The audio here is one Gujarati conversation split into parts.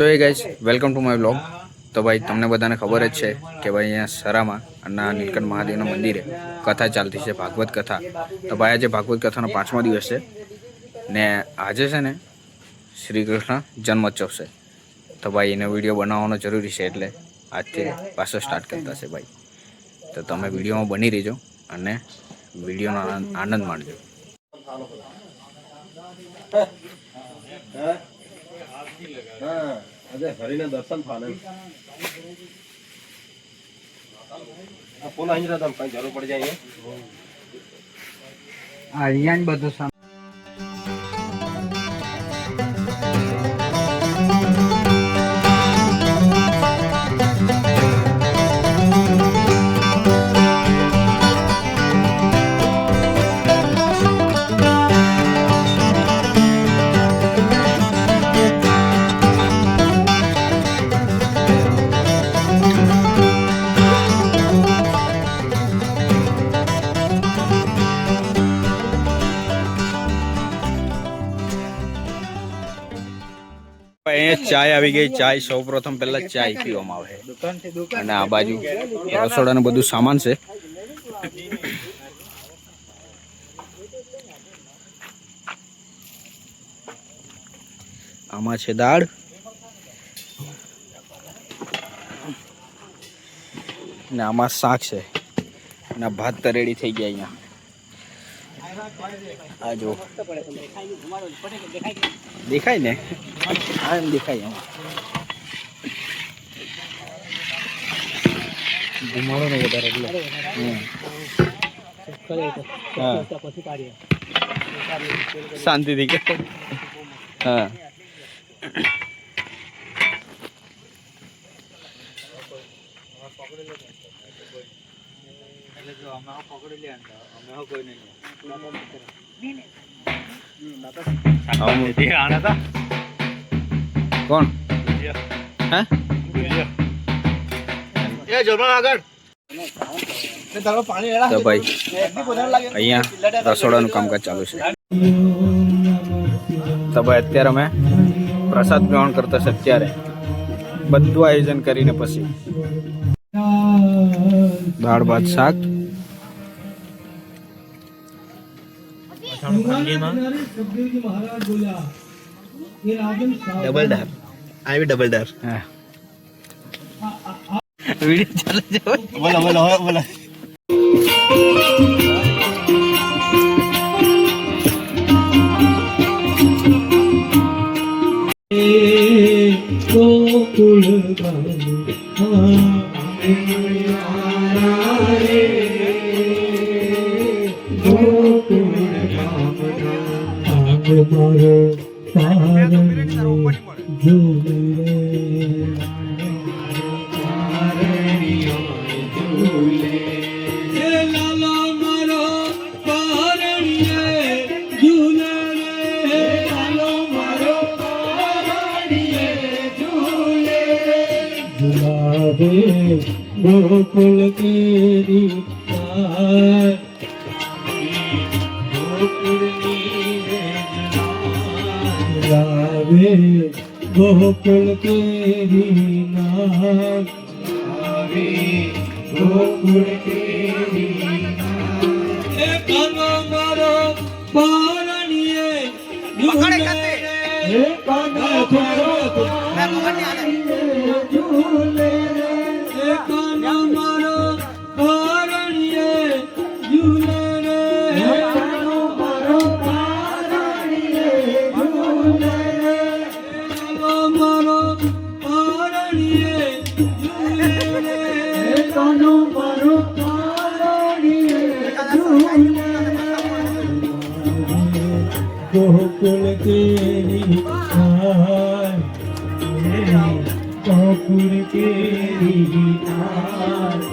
તો એ guys welcome to my blog તો ભાઈ, તમને બધાને ખબર જ છે કે ભાઈ અહીંયા સરામાં અને નીલકંઠ મહાદેવના મંદિરે કથા ચાલતી છે, ભાગવત કથા. તો ભાઈ, આજે ભાગવત કથાનો પાંચમો દિવસ છે ને આજે છે ને શ્રી કૃષ્ણ જન્મોત્સવ છે. તો ભાઈ, એનો વીડિયો બનાવવાનો જરૂરી છે એટલે આજથી પાછો સ્ટાર્ટ કરતા છે ભાઈ. તો તમે વિડીયોમાં બની રહેજો અને વિડીયોનો આનંદ માણજો. હા આજે હરિને દર્શન ફાલે ફોન અહીં તમે કઈ જરૂર પડી જાય અહીંયા? બધું આવી ગઈ ચાય સૌ પહેલા ચાય પીવામાં આવે અને આ બાજુ રસોડાનું બધું સામાન છે. આમાં છે દાળ. ને આમાં શાક છે. અને ભાત તરેડી થઈ ગયા અહીંયા. આ દેખાય ને? હા, એમ દેખાય એમ. ઘુમાડો ને વધારે એટલે. હમ. હા. અમે પકડી લે અમે કોઈ આમ. કોણ? હે? તો ભાઈ અહીંયા રસોડાનું કામકાજ ચાલુ છે. તો ભાઈ અત્યારે અમે પ્રસાદ ગ્રહણ કરતા છે અત્યારે. બધું આયોજન કરીને પછી. દાળ ભાત શાક ડબલ ડાર આવી ડબલ ડાર હા વીડિયો ચાલે છે ભાઈ. બોલો બોલો હવે બોલો ગોકુલ ગોકુલ કેરી નામ આવે ગોકુલ કેરી ગોકુલ કેરી આય ગોકુલ કેરી આય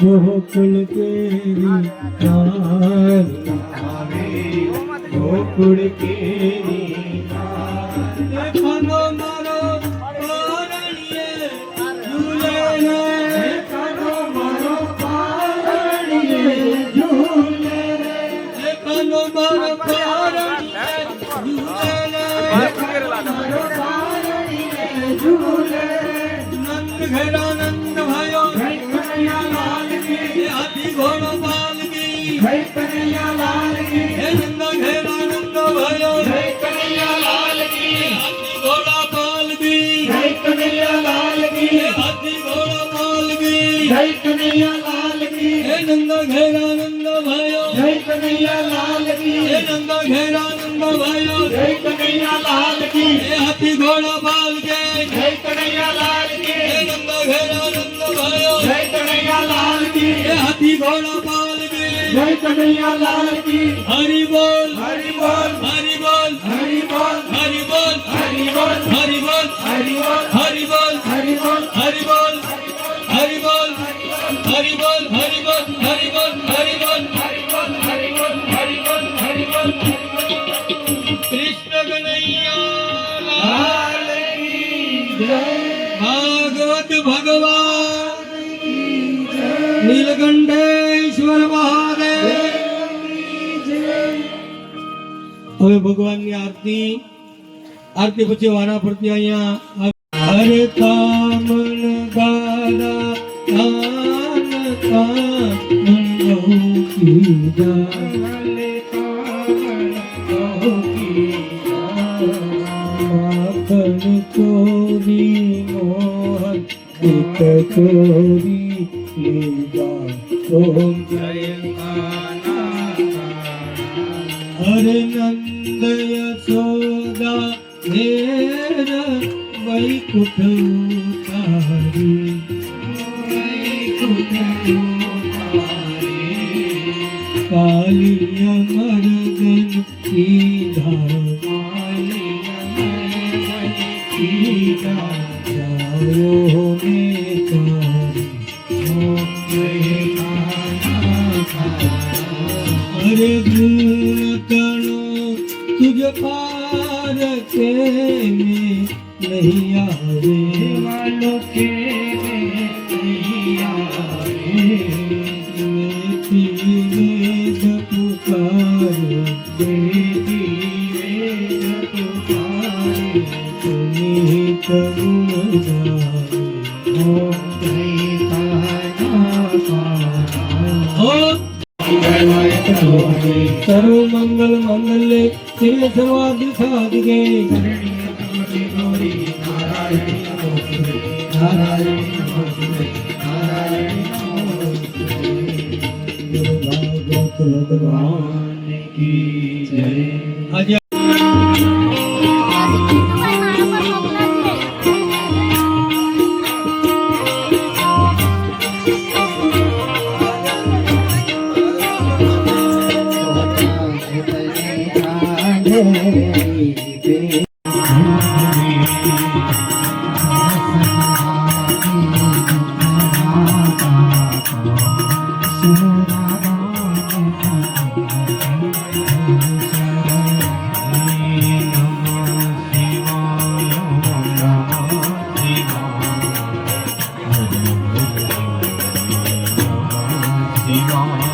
ગોકુલ કેરી આય ગોકુળ કેરી આય ખાનો કનૈયા લાલ કી હે નંદ ઘેરાનંદ ભાઈઓ જય કનૈયા લાલ કી હે નંદ ઘેરાનંદ ભાઈઓ જય કનૈયા લાલ કી હે હાથી ઘોડા બાલ કે જય કનૈયા લાલ કી હે નંદ ઘેરાનંદ ભાઈઓ જય કનૈયા લાલ કી હે હાથી ઘોડા બાલ કે જય કનૈયા લાલ કી હરિ બોલ હરિ બોલ હરિ બોલ હરિ બોલ હરિ બોલ હરિ બોલ હરિ બોલ હરિ બોલ હરિ બોલ હરિ બોલ હરિ બોલ ભગવાન. નીલકંઠેશ્વર મહાદેવ. હવે ભગવાનની આરતી આરતી પછી વારા ફરતી અહીંયા હરે કામન ગારા કાન કામન করি লীলা জয় ભગવાન કી हाँ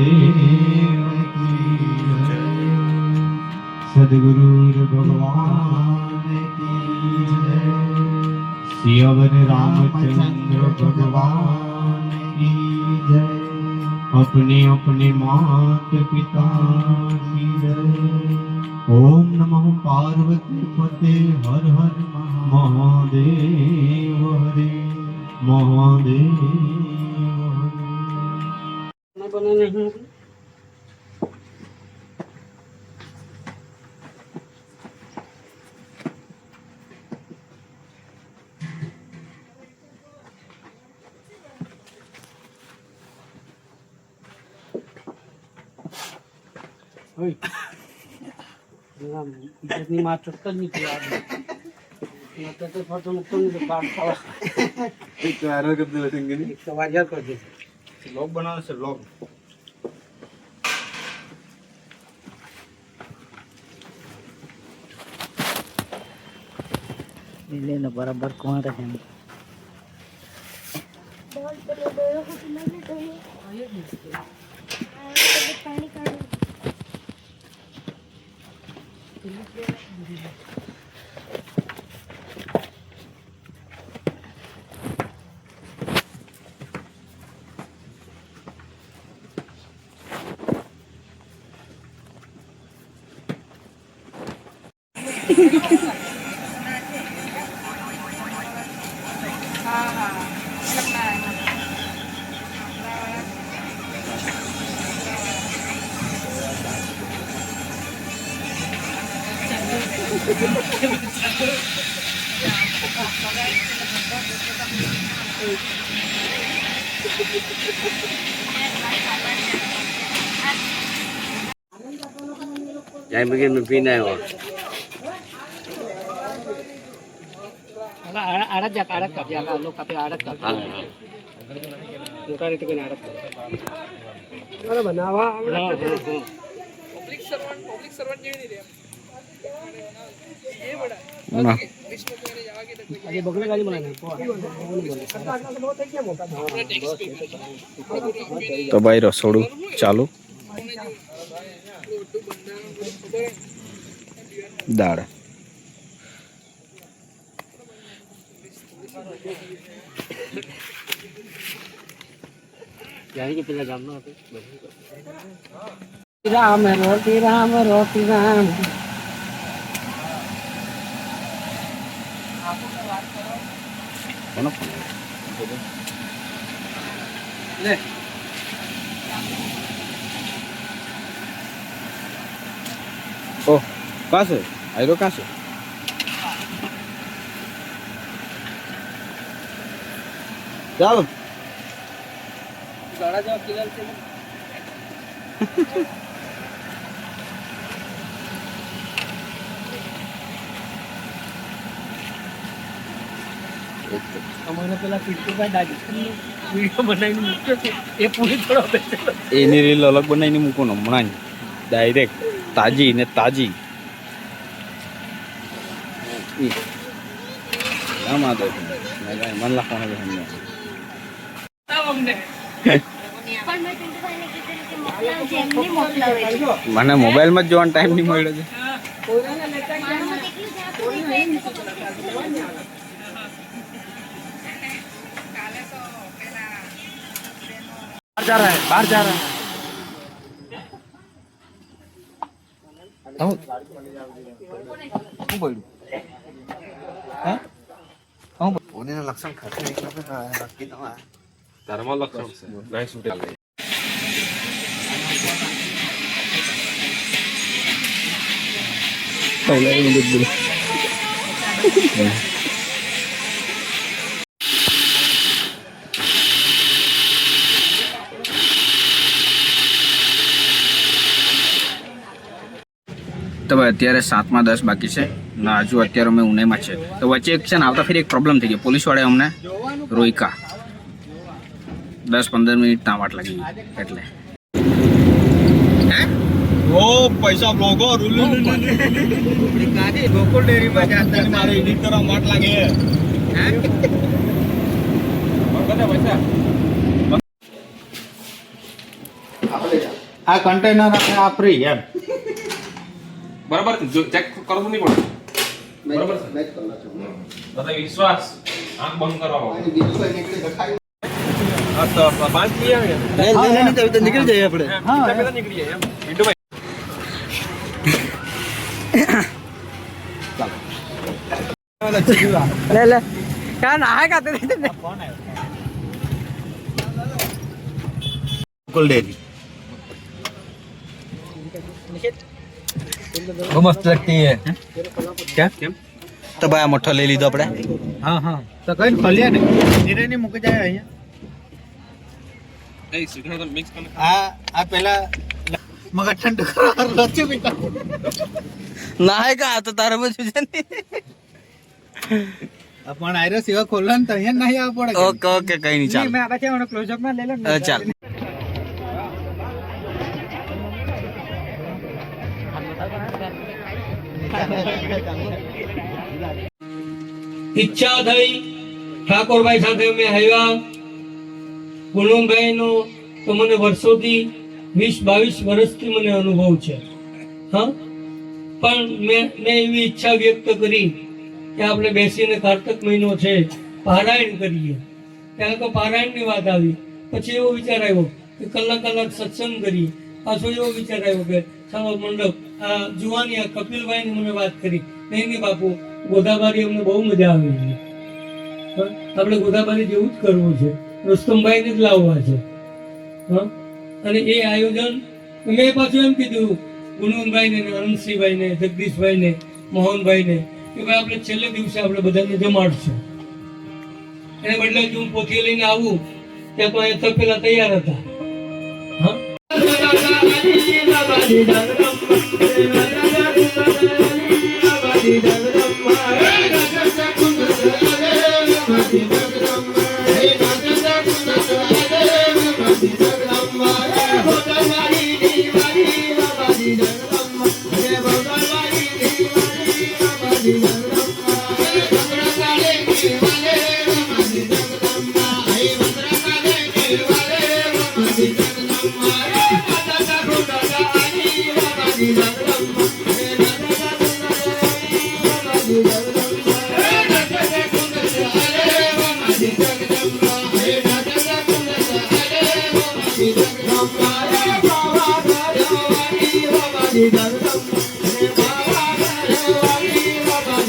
દેવ સદગુરુ ભગવાન કી જય સિયવન રામચંદ્ર ભગવાન કી જય અપને અપને માત પિતા કી જય ઓમ નમઃ પાર્વતી પતે હર હર મહાદેવ હરે મહાદેવ हरे ની માં ચોક્કસ નીકળી આવે નતર તો ફરતો મુકતો નહીં તો બાર ખાવા એક તો વાજ્યા કરી દે લોક બનાવે છે લોક એટલે ને બરાબર કોણ રહે એમ પાણી કાઢો આડા આડા જા આડા કાપી ના. આજે બગડે ગાડી બનાવી તો ભાઈ રસોડું ચાલુ. દાળ. રામ રોટી રામ રોટી રામ. કોનો લે ઓ કાં છે આયરો કાં છે ચાલો ગાડા જેવા કિલર છે અમારે પેલા પીટુભાઈ દાદી વીડિયો બનાવીને મૂક્યો છે એ પૂરી થોડો બેસેલો એની રીલ અલગ બનાવીને મૂકો ને હમણાં જ. ડાયરેક્ટ તાજી ને તાજી. ઈ. આમાં તો મન લખવાનું અમને. મને મોબાઈલમાં જ જોવાનો ટાઈમ નહીં મળ્યો છે. बाहर जा रहा है बाहर जा रहा है લક્ષણ ખાતું તારામાં લક્ષણ છે ગાય છૂટે તો ભાઈ અત્યારે સાતમાં દસ બાકી છે. ને હજુ અત્યારે અમે ઉનાઈમાં છે. તો વચ્ચે એક છે ને આવતા ફરી એક પ્રોબ્લેમ થઈ ગયો. પોલીસવાળાએ અમને રોઈકા દસ પંદર મિનિટ ત્યાં વાટ લાગી એટલે. ઓ પૈસા બ્લોગો રૂલ ગાડી ગોકુળ ડેરીમાં જાતા મારે એડિટ કરવા માટ લાગે આ કન્ટેનર આપણે આ ફ્રી એમ. બરાબર જો ચેક કરો નહીં પણ બરાબર દાદા વિશ્વાસ. આંખ બંધ કરવા નીકળી જાય આપણે. હા નીકળી જાય લે બહુ મસ્ત લગતી હે કેમ કેમ તો ભાઈ આ મઠો લઈ લીધો આપણે હા હા તો કઈ ખોલ્યા ને ધીરે ને મૂકી જાય અહીંયા આ આ પેલા મગર ઠંડુ રચ્યું પીતા ના કા તો તારે બધું છે પણ આયરો સેવા ખોલવાનું તો અહીંયા નહીં આવવા પડે ઓકે ઓકે કઈ નહીં ચાલ મેં આ પાછા ક્લોઝઅપ માં લઈ લે ચાલ ઈચ્છા થઈ ઠાકોરભાઈ સાથે અમે આવ્યા. ગુણવંતભાઈ નો તો મને વર્ષોથી વીસ બાવીસ વર્ષથી મને અનુભવ છે. હા? પણ મેં એવી ઈચ્છા વ્યક્ત કરી કે આપણે બેસીને કાર્તક મહિનો છે, પારાયણ કરીએ. ત્યારે તો પારાયણની વાત આવી, પછી એવો વિચાર આવ્યો કે કલાક કલાક સત્સંગ કરીએ. પાછો એવો વિચાર આવ્યો કે ચાલો મંડપ જુવાની કપિલભાઈની મને વાત કરી. નહીં બાપુ ગોદાબારી અમને બહુ મજા આવી આપણે ગોદાબારી જેવું જ કરવું છે. રુસ્તમભાઈને જ લાવવા છે. અને એ આયોજન મેં પાછું એમ કીધું, ગુણવંતભાઈને ને અનંતસિંહભાઈને જગદીશભાઈને, મોહનભાઈને, કે ભાઈ આપણે છેલ્લે દિવસે આપણે બધાને જમાડશું. એને બદલે હું પોથી લઈને આવું, ત્યાં તો અહીંયા તપેલા તૈયાર હતા. હા? બોલો જય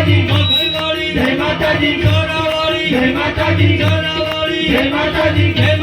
માતાજી મગરવાલી જય માતાજી કાળાવાલી જય માતાજી કાળાવાલી જય માતાજી જય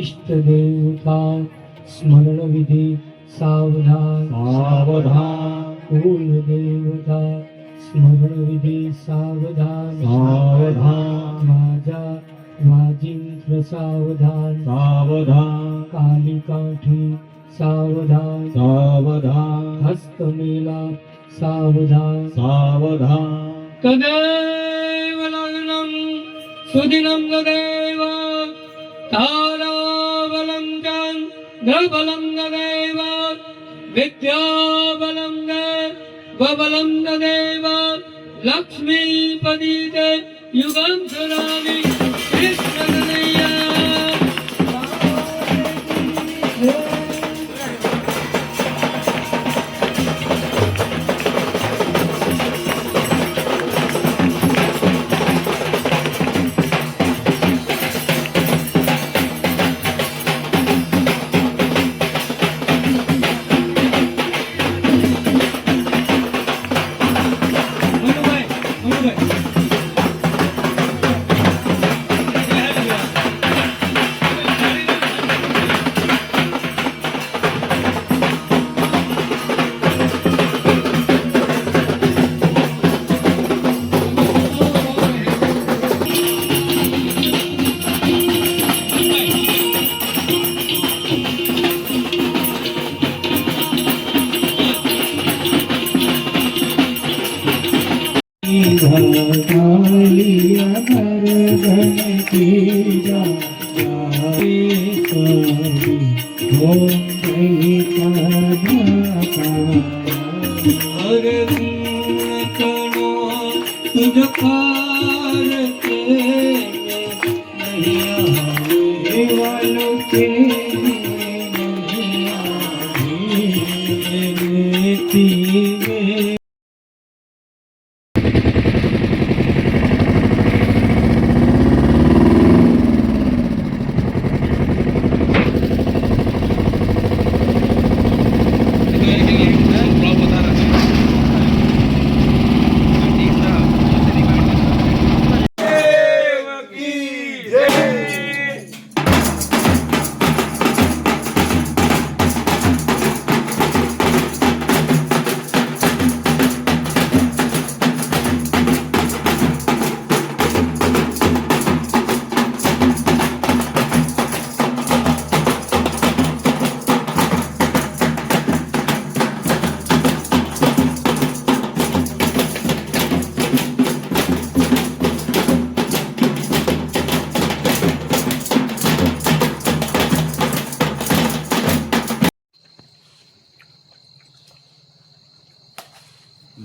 इष्टदेवता स्मरणविधि स्मरणधि साधान कुलदेवता स्मरणविधि साधान माजिन्द्रावधान कालिकाठी कालीकाठी साधान हस्तमेला साधानेव ધારાવલંગં દ્રબલંગદેવ વિદ્યાવલંગ વબલંગદેવ લક્ષ્મીપદીતે યુગમ સુરામી કૃષ્ણદેવ भगवान लिया कर धन की जा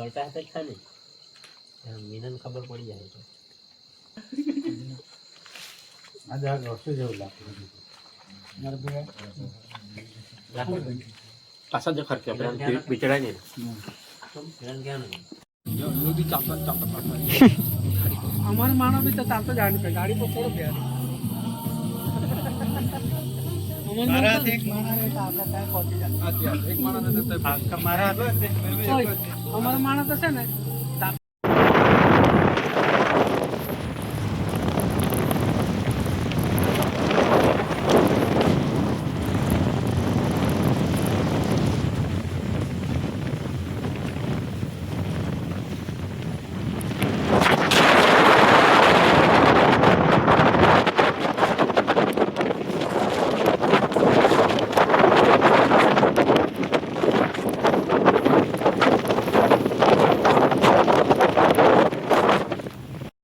હાથે ખા ને? મીનન ખબર પડી જાય તો. આજે આ રસ્તો જેવું લાગતું પાછા જો ખર્ચે આપણે બિચડાય નહીં. અમારા માણસ બી તો ચાલતો જ ગાડી પર થોડો ગયા અમારા માણસ હશે છે ને